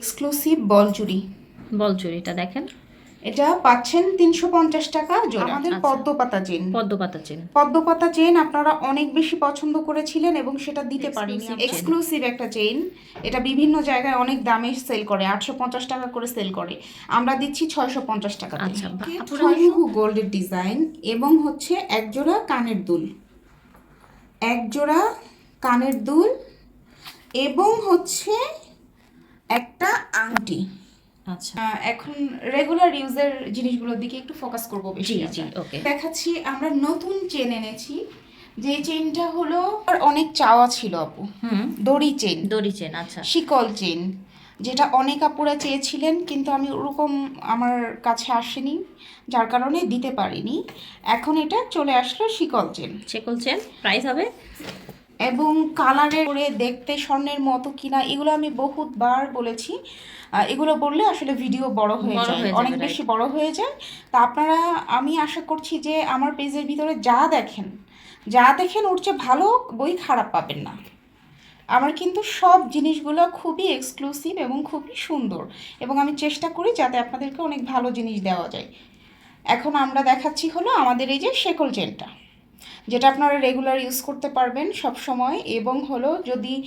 Exclusive বল চুড়ি বল চুরিটা দেখেন। এটা পাচ্ছেন তিনশো পঞ্চাশ টাকা জোড়া। আমাদের আচ্ছা। পদ্মপাতা চেন। পদ্মপাতা চেন। পদ্মপাতা চেন আপনারা অনেক বেশি পছন্দ করেছিলেন এবং সেটা দিতে পারিনি। এক্সক্লুসিভ একটা চেইন এটা বিভিন্ন জায়গায় অনেক দামে সেল করে আটশো পঞ্চাশ টাকা করে সেল করে। আমরা দিচ্ছি ছয়শো পঞ্চাশ টাকা আচ্ছা, ছয়মুখু গোল্ডের ডিজাইন এবং হচ্ছে একজোড়া কানের দুল। এক জোড়া কানের দুল এবং হচ্ছে একটা আংটি। আচ্ছা। এখন রেগুলার ইউজের জিনিসগুলোর দিকে একটু ফোকাস করব বেশি জি, okay. দেখাচ্ছি আমরা নতুন চেন এনেছি যে চেনটা হলো আর অনেক চাওয়া ছিল আপু। হুম। দড়ি চেন দড়ি চেন আচ্ছা। শিকল চেন যেটা অনেক আপুরা চেয়েছিলেন কিন্তু আমি ওরকম আমার কাছে আসেনি যার কারণে দিতে পারিনি। এখন এটা চলে আসলো শিকল চেন শিকল চেন প্রাইস হবে? এবং কালারের করে দেখতে স্বর্ণের মতো কিনা এগুলো আমি বহুতবার বলেছি। এগুলো বললে আসলে ভিডিও বড় হয়ে যায় অনেক বেশি বড় হয়ে যায়। তা আপনারা আমি আশা করছি যে আমার পেজের ভিতরে যা দেখেন যা দেখেন ওর চেয়ে ভালো বই খারাপ পাবেন না। আমার কিন্তু সব জিনিসগুলো খুবই এক্সক্লুসিভ এবং খুবই সুন্দর এবং আমি চেষ্টা করি যাতে আপনাদেরকে অনেক ভালো জিনিস দেওয়া যায়। এখন আমরা দেখাচ্ছি হলো আমাদের এই যে শেকল চেনটা। যেটা আপনারা রেগুলার ইউজ করতে পারবেন সব সময় এবং হলো যদি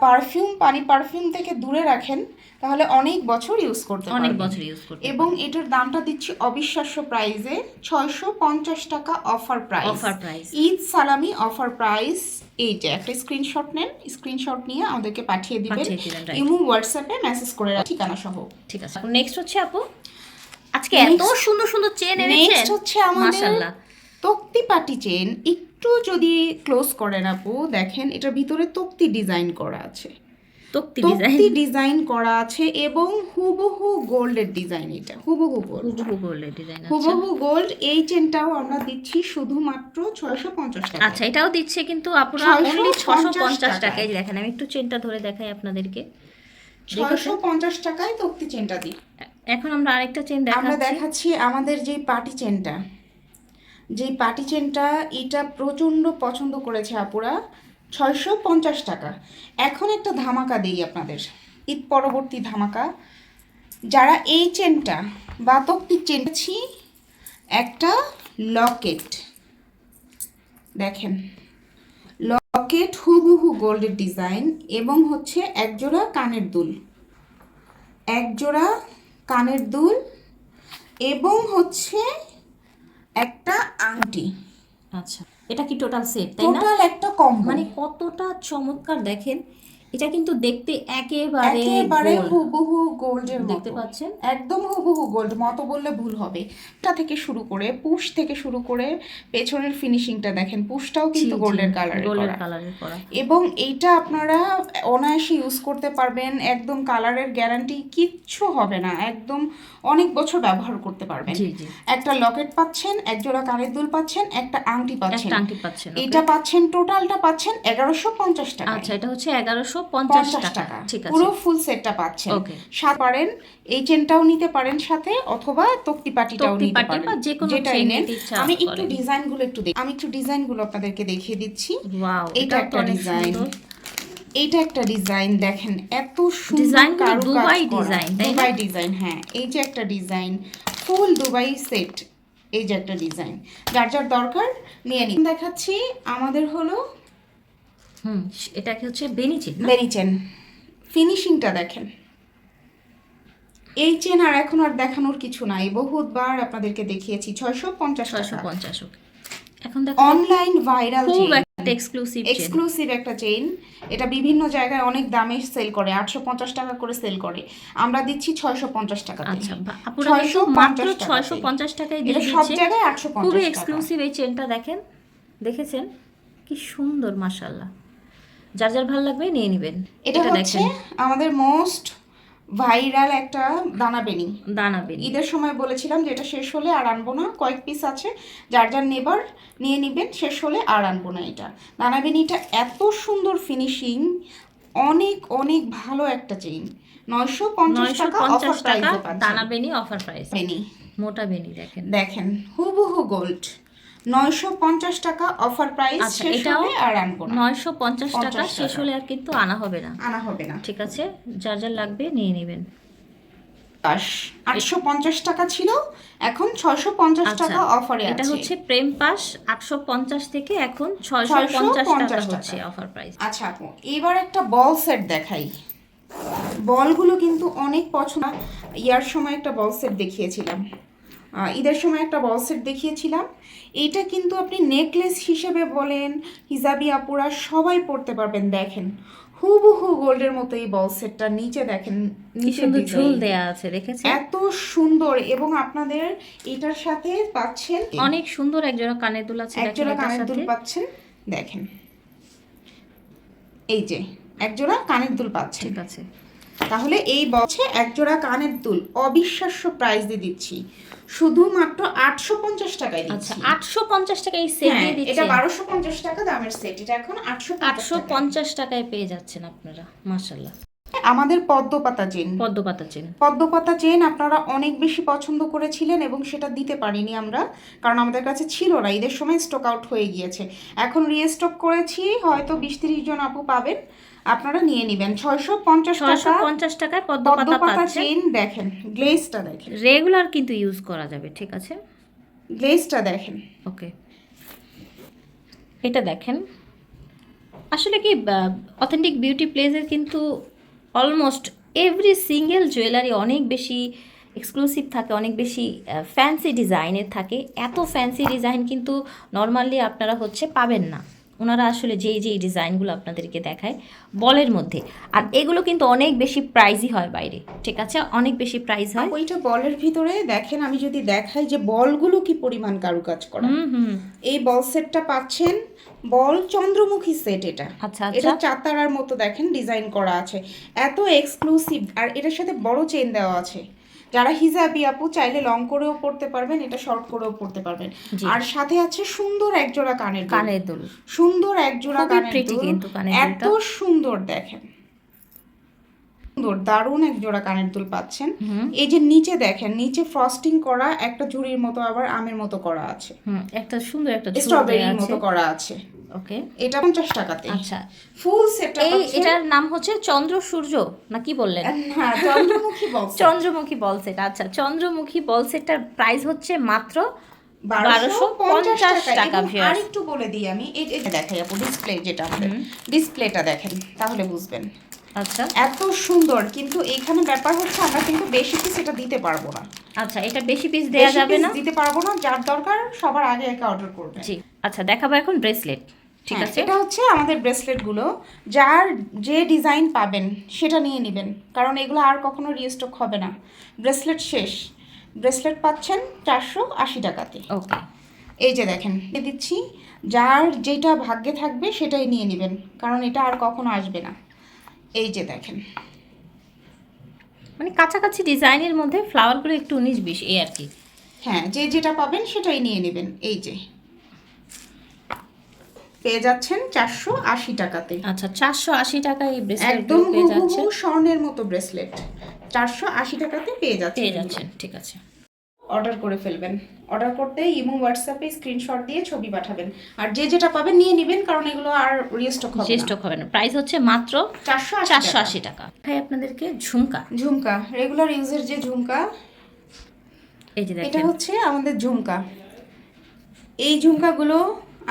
পারফিউম পানি পারফিউম থেকে দূরে রাখেন তাহলে অনেক বছর ইউজ করতে অনেক বছর ইউজ করতে এবং এটার দামটা দিচ্ছি অবিশ্বাস্য প্রাইসে ছয়শো পঞ্চাশ টাকা offer price Offer price। Eid সালামি অফার প্রাইস এইটা। একটা স্ক্রিনশট নেন স্ক্রিনশট নিয়ে আমাদেরকে পাঠিয়ে দিবেন। ইমো হোয়াটসঅ্যাপে মেসেজ করে রাখ- ঠিকানা সহ। ঠিক আছে। নেক্সট হচ্ছে আপু। আজকে এত সুন্দর সুন্দর চেন এনেছেন। নেক্সট হচ্ছে আমাদের মাশাআল্লাহ। তক্তি পাটি চেন একটু যদি ক্লোজ করেন আপু দেখেন এটার ভিতরে তক্তি ডিজাইন করা আছে। তক্তি ডিজাইন করা আছে এবং হুবহু গোল্ডের ডিজাইন এটা হুবহু গোল্ড হুবহু গোল্ডের ডিজাইন হুবহু গোল্ড এই চেনটাও আমরা দিচ্ছি শুধুমাত্র ছয়শো পঞ্চাশ টাকা আচ্ছা এটাও দিচ্ছে কিন্তু আপনারা 650 অনলি ছশো পঞ্চাশ টাকায়। টাকায়। দেখেন আমি একটু চেনটা ধরে দেখাই আপনাদেরকে। ছয়শো পঞ্চাশ টাকায় তক্তি চেনটা দিই। এখন আমরা আরেকটা চেন আমরা দেখাচ্ছি দেখাচ্ছি আমাদের যে পাটি চেনটা। যেই পাটি চেনটা এটা প্রচণ্ড পছন্দ করেছে আপুরা, ছয়শো পঞ্চাশ টাকা। এখন একটা ধামাকা দেই আপনাদের, ঈদ পরবর্তী ধামাকা। যারা এই চেনটা বা তক্তির চেনছি একটা লকেট। দেখেন, লকেট হুবহু গোল্ডের ডিজাইন এবং হচ্ছে একজোড়া কানের দুল। একজোড়া কানের দুল এবং হচ্ছে একটা আংটি। আচ্ছা এটা কি টোটাল সেট তাই না? টোটাল একটা কম মানে কতটা চমৎকার দেখেন। এটা কিন্তু দেখতে একেবারে একেবারে হুবহু গোল্ডের দেখতে পাচ্ছেন? একদম হুবহু গোল্ড মতো বললে ভুল হবে। এটা থেকে শুরু করে পুশ থেকে শুরু করে পেছনের ফিনিশিংটা দেখেন পুশটাও কিন্তু গোল্ডের কালারের গোল্ডের করা। এবং এইটা আপনারা অনায়াসে ইউজ করতে পারবেন একদম কালারের গ্যারান্টি কিচ্ছু হবে না। একদম অনেক বছর ব্যবহার করতে পারবেন। জি জি। একটা লকেট পাচ্ছেন এক জোড়া কানের দুল পাচ্ছেন একটা আংটি পাচ্ছেন। আংটি পাচ্ছেন এটা পাচ্ছেন টোটালটা পাচ্ছেন এগারোশো পঞ্চাশ টাকা আচ্ছা এটা হচ্ছে এগারোশো পঞ্চাশ টাকা। টাকা। ঠিক আছে। পুরো ফুল সেটটা পাচ্ছেন। সাত পারেন এই চেনটাও নিতে পারেন সাথে অথবা তক্তি পাটিটাও নিতে পারেন। নেন। আমি একটু। ডিজাইনগুলো একটু দেখি আমি একটু ডিজাইনগুলো আপনাদেরকে দেখিয়ে দিচ্ছি। এটা একটা ডিজাইন এইটা একটা ডিজাইন দেখেন এত সুন্দর দুবাই ডিজাইন, দুবাই ডিজাইন হ্যাঁ। এই যে একটা ডিজাইন ফুল দুবাই সেট এই যে একটা ডিজাইন যার যার দরকার নিয়ে নিন। দেখাচ্ছি আমাদের হলো হুম এটা হচ্ছে বেনি চেন বেনি চেন ফিনিশিংটা দেখেন। এই চেন আর এখন আর দেখানোর কিছু নাই। বহুতবার আপনাদেরকে দেখিয়েছি। ছয়শো পঞ্চাশ ছয়শো পঞ্চাশ এখন দেখো অনলাইন ভাইরাল খুব একটা এক্সক্লুসিভ এক্সক্লুসিভ একটা চেইন এটা বিভিন্ন জায়গায় অনেক দামে সেল করে। আটশো পঞ্চাশ টাকা করে সেল করে। আমরা দিচ্ছি ছয়শো পঞ্চাশ টাকা আচ্ছা কিন্তু মাত্র ছয়শো পঞ্চাশ টাকায় এটা সব জায়গায় আটশো খুবই এক্সক্লুসিভ এই চেনটা দেখেন। দেখেছেন? কি সুন্দর মাশাল্লাহ যার যার ভালো লাগবে নিয়ে নেবেন। এটা হচ্ছে আমাদের মোস্ট ভাইরাল একটা দানা বেনি। দানা বেনি। ঈদের সময় বলেছিলাম যে এটা শেষ হলে আর আনব না। কয়েক পিস আছে। যার যার নেবার নিয়ে নিবেন শেষ হলে আর আনব না এটা। দানাবেনিটা এত সুন্দর ফিনিশিং অনেক অনেক ভালো একটা চেইন নয়শো পঞ্চাশ টাকা অফার টাকা প্রাইসে দানা বেনি অফার প্রাইস বেনি। মোটা বেনি দেখেন। দেখেন হুবহু গোল্ড নয়শো পঞ্চাশ টাকা অফার প্রাইস আচ্ছা, শেষ হলে আর আনব না। নয়শো পঞ্চাশ টাকা শেষ হলে আর কিন্তু আনা হবে না। আনা হবে না। ঠিক আছে যার যার লাগবে নিয়ে নেবেন। পাস আটশো পঞ্চাশ টাকা ছিল এখন ছয়শো পঞ্চাশ আচ্ছা, টাকা অফারে এটা হচ্ছে প্রেম পাস আটশো পঞ্চাশ থেকে এখন ছয়শো পঞ্চাশ টাকা। হচ্ছে অফার প্রাইস আচ্ছা আপু এবার একটা বল সেট দেখাই। বলগুলো কিন্তু অনেক পছন্দ। ইয়ার সময় একটা বল সেট দেখিয়েছিলাম। ঈদের সময় একটা বল সেট দেখিয়েছিলাম। এইটা কিন্তু আপনি নেকলেস হিসেবে বলেন হিজাবি আপুরা সবাই পড়তে পারবেন দেখেন। হুবহু গোল্ডের মতো এই বল সেটটা নিচে দেখেন নিচে ঝুল দেয়া আছে দেখেছেন? এত সুন্দর এবং আপনাদের এটার সাথে পাচ্ছেন অনেক সুন্দর একজোড়া কানের দুল আছে দেখেন একজোড়া কানের দুল পাচ্ছেন দেখেন। এই যে একজোড়া কানের দুল পাচ্ছেন। ঠিক আছে। তাহলে এই বছর একজোড়া কানের দুল অবিশ্বাস্য প্রাইস দিয়ে দিচ্ছি। শুধুমাত্র আটশো পঞ্চাশ টাকায় আচ্ছা দিচ্ছি। আটশো পঞ্চাশ টাকায় এই সেট হ্যাঁ, এটা বারোশো পঞ্চাশ টাকা দামের সেট এটা এখন আটশো আটশো পঞ্চাশ টাকায় পেয়ে যাচ্ছেন আপনারা মার্শাল্লাহ আমাদের পদ্মপাতা চেন। পদ্মপাতা চেন। পদ্মপাতা চেন আপনারা অনেক বেশি পছন্দ করেছিলেন এবং সেটা দিতে পারিনি আমরা কারণ আমাদের কাছে ছিল না ঈদের সময় স্টক আউট হয়ে গিয়েছে। এখন রিস্টক করেছি হয়তো বিশ তিরিশ জন আপু পাবেন। আপনারা নিয়ে নেবেন। ছয়শো পঞ্চাশ ছয়শো পঞ্চাশ টাকায় পদ্মপাতা পাচ্ছেন চেন দেখেন গ্লেজটা দেখেন। রেগুলার কিন্তু ইউজ করা যাবে ঠিক আছে? গ্লেজটা দেখেন। ওকে এটা দেখেন। আসলে কি অথেন্টিক বিউটি প্লেসের কিন্তু অলমোস্ট এভরি সিঙ্গেল জুয়েলারি অনেক বেশি এক্সক্লুসিভ থাকে অনেক বেশি ফ্যান্সি ডিজাইনের থাকে। এত ফ্যান্সি ডিজাইন কিন্তু নর্মালি আপনারা হচ্ছে পাবেন না। ওনারা আসলে যেই যেই ডিজাইনগুলো আপনাদেরকে দেখায় বলের মধ্যে। আর এগুলো কিন্তু অনেক বেশি প্রাইজই হয় বাইরে ঠিক আছে? অনেক বেশি প্রাইজ হয়। ওইটা বলের ভিতরে দেখেন আমি যদি দেখাই যে বলগুলো কি পরিমাণ কারুকাজ করা। হুম হুম। এই বল সেটটা পাচ্ছেন বল চন্দ্রমুখী সেট এটা। আচ্ছা এটা আচ্ছা চাতারার মতো দেখেন ডিজাইন করা আছে। এত এক্সক্লুসিভ আর এটার সাথে বড় চেন দেওয়া আছে। যারা হিজাবি আপু চাইলে লং করেও পড়তে পারবেন এটা শর্ট করেও পড়তে পারবেন। আর সাথে আছে সুন্দর একজোড়া কানের কানের দুল। সুন্দর একজোড়া কানের দুল। এত সুন্দর দেখেন। সুন্দর দারুণ এক জোড়া কানের দুল পাচ্ছেন। এই যে নিচে দেখেন নিচে ফ্রস্টিং করা একটা ঝুড়ির মতো আবার আমের মতো করা আছে। একটা সুন্দর একটা স্ট্রবেরির মতো করা আছে। ওকে এটা পঞ্চাশ টাকাতে। আচ্ছা। ফুল সেটটা এই এটার নাম হচ্ছে চন্দ্র সূর্য না কি বললেন? হ্যাঁ Chandramukhi box Chandramukhi ball set আচ্ছা। চন্দ্রমুখী বল সেটটার প্রাইস হচ্ছে মাত্র বারোশো পঞ্চাশ টাকা। viewers। আরেকটু বলে দিই আমি এটা দেখাই আপু ডিসপ্লে যেটা আমাদের। ডিসপ্লেটা দেখেন তাহলে বুঝবেন। আচ্ছা। এত সুন্দর কিন্তু এইখানে ব্যাপার হচ্ছে আমরা কিন্তু বেশি পিস এটা দিতে পারব না। আচ্ছা এটা বেশি পিস বেশি যাবে না? দিতে পারব না যার দরকার সবার আগে একে অর্ডার করবে। জি। আচ্ছা দেখাবো এখন ব্রেসলেট ঠিক হ্যাঁ, আছে? এটা হচ্ছে আমাদের ব্রেসলেটগুলো যার যে ডিজাইন পাবেন সেটা নিয়ে নেবেন। কারণ এগুলো আর কখনো রিস্টক হবে না। ব্রেসলেট শেষ। ব্রেসলেট পাচ্ছেন চারশো আশি টাকাতে। ওকে এই যে দেখেন দিচ্ছি। যার যেটা ভাগ্যে থাকবে সেটাই নিয়ে নেবেন। কারণ এটা আর কখনো আসবে না। এই যে দেখেন। মানে কাছাকাছি ডিজাইনের মধ্যে ফ্লাওয়ারগুলো একটু উনিশ বিশ এই আর কি। হ্যাঁ যে যেটা পাবেন সেটাই নিয়ে নেবেন। এই যে। পেয়ে যাচ্ছেন চারশো আশি টাকাতে। আচ্ছা চারশো আশি টাকা এই একদম পেয়ে যাচ্ছে হুবহু স্বর্ণের মতো ব্রেসলেট চারশো আশি টাকাতে পেয়ে যাচ্ছে পেয়ে যাচ্ছেন ঠিক আছে। অর্ডার করে ফেলবেন। অর্ডার করতে ইমো হোয়াটসঅ্যাপে স্ক্রিনশট দিয়ে ছবি পাঠাবেন। আর যে যেটা পাবেন নিয়ে নেবেন কারণ এগুলো আর রিস্টক হবে না। স্টক হবে না। প্রাইস হচ্ছে মাত্র চারশো চারশো আশি টাকা। ভাই আপনাদেরকে ঝুমকা। ঝুমকা। রেগুলার ইউজের যে ঝুমকা এই যে এটা হচ্ছে আমাদের ঝুমকা। এই ঝুমকাগুলো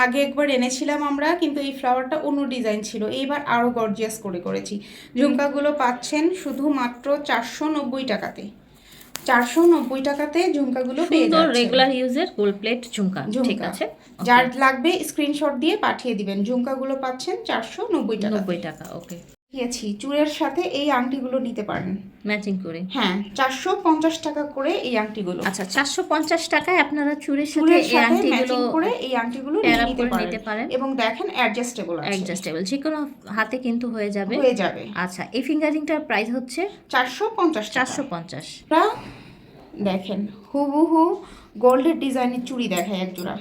আগে একবার এনেছিলাম আমরা কিন্তু এই ফ্লাওয়ারটা অন্য ডিজাইন ছিল। এইবার আরও গর্জিয়াস করে করেছি। ঝুমকাগুলো পাচ্ছেন শুধুমাত্র চারশো নব্বই টাকাতে। চারশো নব্বই টাকাতে ঝুমকাগুলো পেয়ে যাচ্ছেন। রেগুলার ইউজের গোল্ড প্লেট ঝুমকা ঝুমকা। ঠিক আছে? যার লাগবে স্ক্রিনশট দিয়ে পাঠিয়ে দিবেন। ঝুমকাগুলো পাচ্ছেন চারশো নব্বই টাকা নব্বই টাকা ওকে দিয়েছি। চুড়ের সাথে এই আংটিগুলো নিতে পারেন। ম্যাচিং করে? হ্যাঁ চারশো পঞ্চাশ টাকা করে এই আংটিগুলো। আচ্ছা চারশো পঞ্চাশ টাকায় আপনারা চুড়ের সাথে এই আংটিগুলো করে এই আংটিগুলো নিতে পারেন। এবং দেখেন অ্যাডজাস্টেবল আছে। অ্যাডজাস্টেবল। যে কোনো হাতে কিন্তু হয়ে যাবে। হয়ে যাবে। আচ্ছা এই ফিঙ্গারিংটার প্রাইস হচ্ছে? চারশো পঞ্চাশ চারশো পঞ্চাশ। দেখেন হুবহু গোল্ডের ডিজাইনের চুড়ি দেখায় এক জোড়া।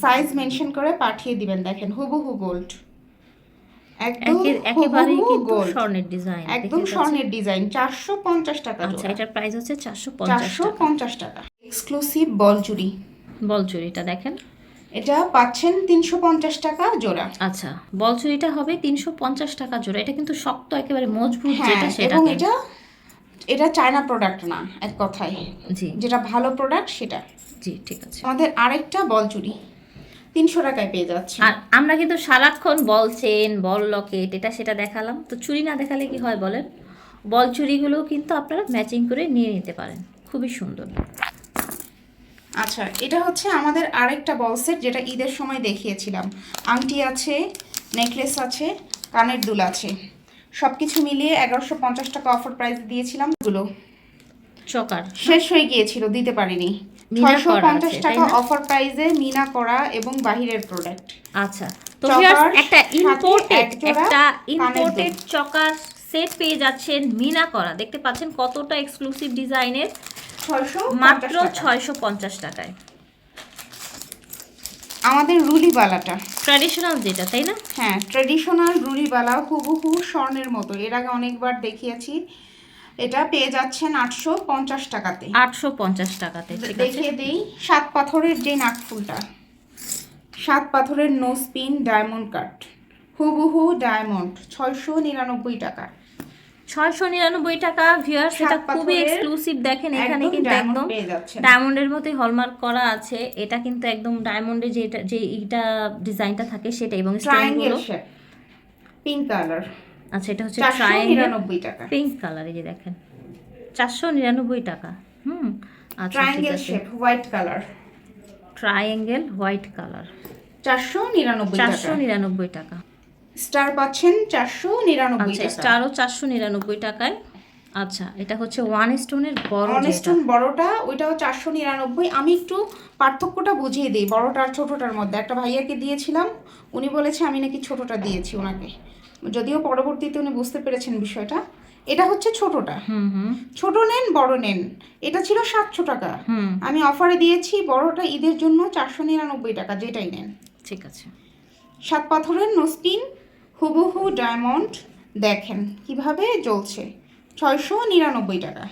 সাইজ মেনশন করে পাঠিয়ে দিবেন দেখেন হুবহু গোল্ড। কিন্তু স্বর্ণের ডিজাইন একদম স্বর্ণের ডিজাইন চারশো পঞ্চাশ টাকা আচ্ছা এটার প্রাইস হচ্ছে চারশো পঞ্চাশ চারশো পঞ্চাশ টাকা। এক্সক্লুসিভ বল চুড়িটা দেখেন। এটা পাচ্ছেন তিনশো পঞ্চাশ টাকা জোড়া। আচ্ছা বল চুরিটা হবে তিনশো পঞ্চাশ টাকা জোড়া। এটা কিন্তু শক্ত একেবারে মজবুত হ্যাঁ যেটা সেটা এটা এটা চায়না প্রোডাক্ট না এক কথায়। জি। যেটা ভালো প্রোডাক্ট সেটা। জি ঠিক আছে। আমাদের আরেকটা বল চুড়ি তিনশো টাকায় পেয়ে যাচ্ছে। আর আমরা কিন্তু সারাক্ষণ বল চেন বল লকেট এটা সেটা দেখালাম। তো চুরি না দেখালে কি হয় বলেন? বল চুরিগুলো কিন্তু আপনারা ম্যাচিং করে নিয়ে নিতে পারেন। খুবই সুন্দর। আচ্ছা এটা হচ্ছে আমাদের আরেকটা বল সেট যেটা ঈদের সময় দেখিয়েছিলাম। আংটি আছে নেকলেস আছে কানের দুল আছে। সব কিছু মিলিয়ে এগারোশো পঞ্চাশ টাকা অফার প্রাইস দিয়েছিলাম। গুলো চকার। শেষ হয়ে গিয়েছিল দিতে পারিনি। ছয়শো পঞ্চাশ টাকা অফার প্রাইসে মিনা করা এবং বাহিরের প্রোডাক্ট আচ্ছা তো একটা ইম্পোর্টেড একটা ইম্পোর্টেড চকার সেট পেয়ে যাচ্ছেন মিনা করা। দেখতে পাচ্ছেন কতটা এক্সক্লুসিভ ডিজাইনের মাত্র ছয়শো পঞ্চাশ টাকায়। আমাদের রুলিবালাটা। ট্র্যাডিশনাল যেটা তাই না? হ্যাঁ ট্রেডিশনাল রুলিবালা হুবহু স্বর্ণের মতো। এর আগে অনেকবার দেখিয়েছি। এটা পেয়ে যাচ্ছেন আটশো পঞ্চাশ টাকাতে। আটশো পঞ্চাশ টাকাতে দেখিয়ে দিই সাত পাথরের যে নাকফুলটা সাত পাথরের নো স্পিন ডায়মন্ড কাট হুবহু ডায়মন্ড ছয়শো নিরানব্বই টাকা। ছয়শো নিরানব্বই টাকা ভিউয়ার্স সাত এটা খুবই এক্সক্লুসিভ দেখেন এখানে কিন্তু একদম ডায়মন্ডের মতোই হলমার্ক করা আছে। এটা কিন্তু একদম ডায়মন্ডের যেটা যে এইটা ডিজাইনটা থাকে সেটা এবং স্টোনগুলো পিঙ্ক কালার আচ্ছা এটা হচ্ছে নিরানব্বই টাকা। পিঙ্ক কালার এই যে দেখেন। চারশো নিরানব্বই টাকা। হুম আচ্ছা triangle shape white colour triangle white colour চারশো নিরানব্বই চারশো টাকা নিরানব্বই টাকা। স্টার পাচ্ছেন চারশো নিরানব্বই আচ্ছা টাকা। স্টারও চারশো নিরানব্বই টাকায়। আচ্ছা এটা হচ্ছে ওয়ান স্টোনের বড় যেটা। অনেস্টন বড়টা ওইটাও চারশো নিরানব্বই। আমি একটু পার্থক্যটা বুঝিয়ে দিই বড়টা আর ছোটোটার মধ্যে। একটা ভাইয়াকে দিয়েছিলাম উনি বলেছে আমি নাকি ছোটোটা দিয়েছি ওনাকে। যদিও পরবর্তীতে উনি বুঝতে পেরেছেন বিষয়টা এটা হচ্ছে ছোটোটা। হুম হুম। ছোট নেন বড় নেন এটা ছিল সাতশো টাকা। আমি অফারে দিয়েছি বড়টা ঈদের জন্য চারশো নিরানব্বই টাকা যেটাই নেন। ঠিক আছে। সাত পাথরের নোস্পিন হুবহু ডায়মন্ড দেখেন কীভাবে জ্বলছে। ছয়শো নিরানব্বই টাকা।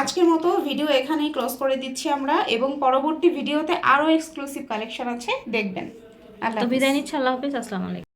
আজকের মতো ভিডিও এখানেই ক্লোজ করে দিচ্ছি আমরা এবং পরবর্তী ভিডিওতে আরও এক্সক্লুসিভ কালেকশন আছে দেখবেন। আল্লাহ। বিদায় নিচ্ছি আল্লাহ হাফিজ আসসালামু আলাইকুম।